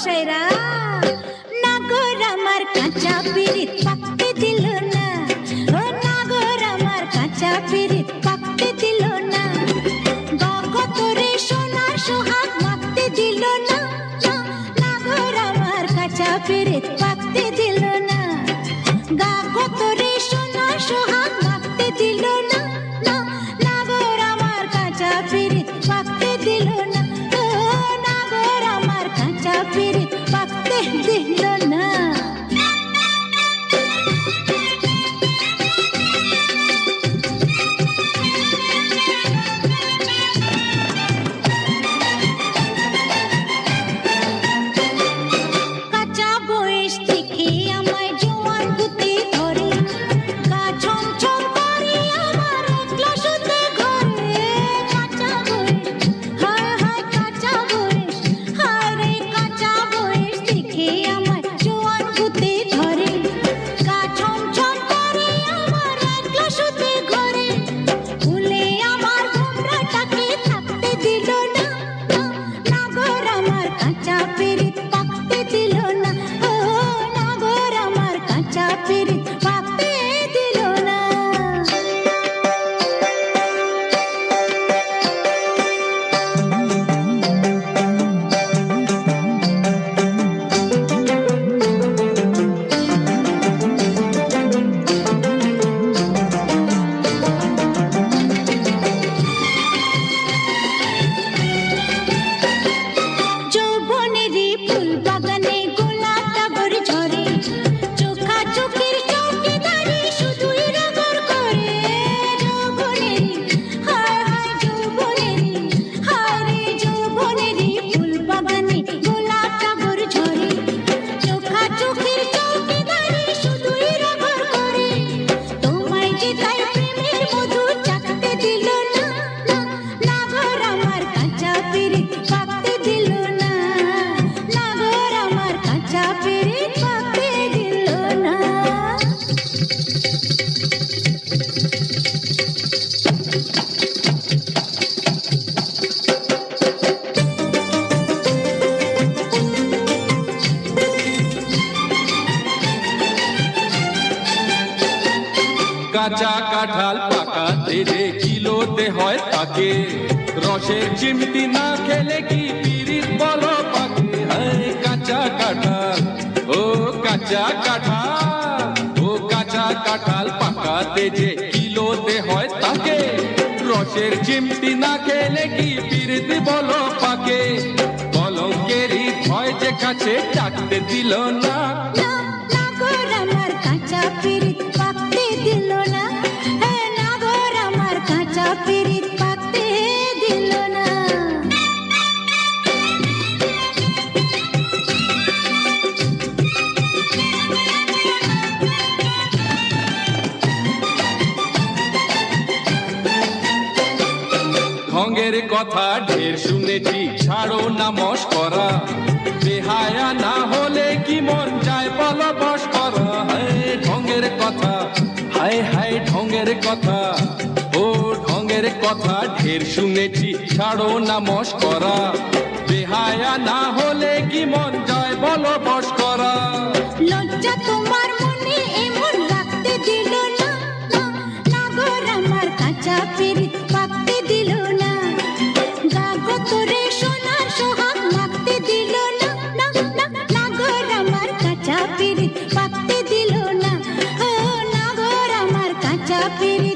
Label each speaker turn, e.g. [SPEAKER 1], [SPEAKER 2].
[SPEAKER 1] মশাইরা নাগর আমার কাঁচা পিরিত ಮಗನೇ কাঁচা
[SPEAKER 2] কাঁঠাল পাকাতে যে কিলোতে হয় তাকে। রসের চিমটি না খেলে কি পিরিত বলো পাকে হায় কাঁচা কাঁঠাল, ও কাঁচা কাঁঠাল, ও কাঁচা কাঁঠাল পাকাতে যে কিলোতে হয় তাকে। রসের চিমটি না খেলে কি পিরিত বলো পাকে? কলঙ্কেরই ভয় যে কাছে ডাকতে দিল না ঢঙ্গের কথা ঢের শুনেছি, ছাড়ো না মশ করা। বেহায়া না হলে কি মন যায় বল বস করা? হায়, ঢঙ্গের কথা, হায় হায়, ঢঙ্গের কথা। ও, ঢঙ্গের কথা ঢের শুনেছি, ছাড়ো না মশ করা। বেহায়া না হলে কি মন যায় বল বস happy.